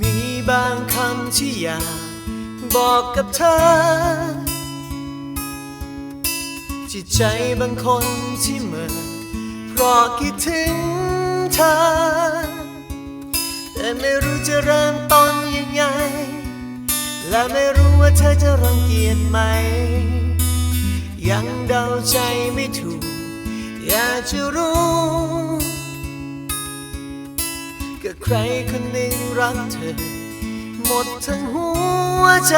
มีบางคำที่อยากบอกกับเธอ จิตใจบางคนที่เหมือนเพราะคิดถึงเธอ แต่ไม่รู้จะเริ่มต้นยังไง และไม่รู้ว่าเธอจะรังเกียจไหม ยังเดาใจไม่ถูก อยากจะรู้ ก็ใครคนหนึ่งรักเธอ หมดทั้งหัวใจ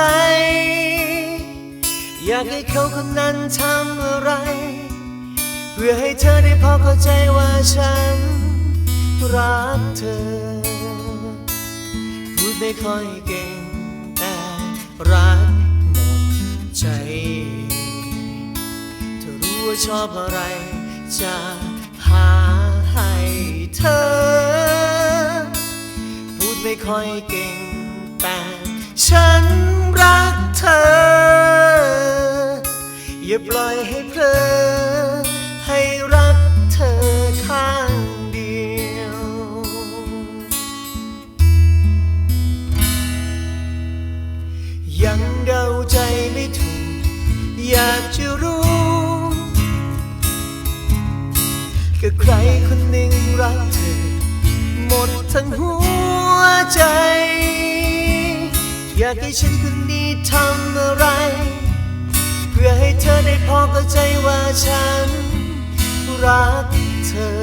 อยากให้เขาคนนั้นทำอะไร เพื่อให้เธอได้พอเข้าใจว่าฉัน รักเธอ พูดไม่ค่อยเก่งแต่รักหมดใจ เธอรู้ว่าชอบอะไรจะหาให้เธอ ค่อยเก่ง แต่ฉันรักเธอ อย่าปล่อยให้เพลอให้รักเธอข้างเดียว ยังเดาใจไม่ถูก อยากจะรู้ก็ใครคนหนึ่งรักเธอ หมดทั้งหัวากให้ฉันคนนี้ทำอะไร เพื่อให้เธอได้พอเข้าใจว่าฉัน รักเธอ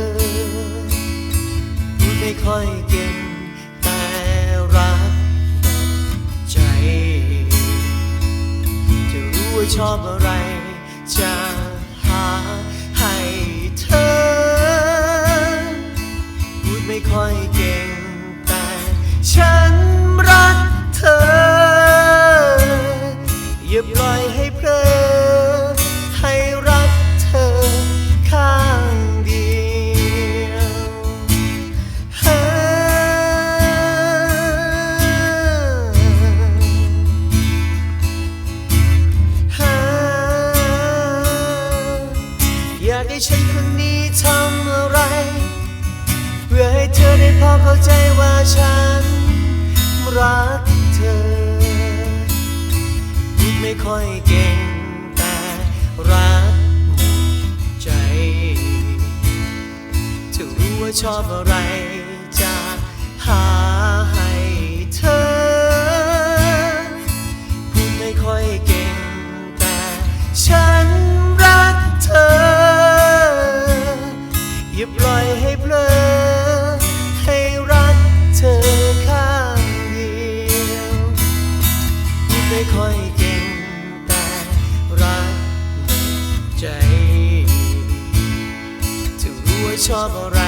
พูดไม่ค่อยเก่งแต่รักใจ จะรู้ว่าชอบอะไร จะหาให้เธอพูดไม่ค่อยากให้ฉันคนนี้ทำอะไร เพื่อให้เธอได้พอเข้าใจว่าฉันรักเธอพูดไม่ค่อยเก่งแต่รักหมดใจเธอรู้ว่าชอบอะไร อยให้เพลอให้รักเธอข้างเดียวไม่ค่อยเก่งแต่รักใจ ถึงรู้ว่าชอบอะไร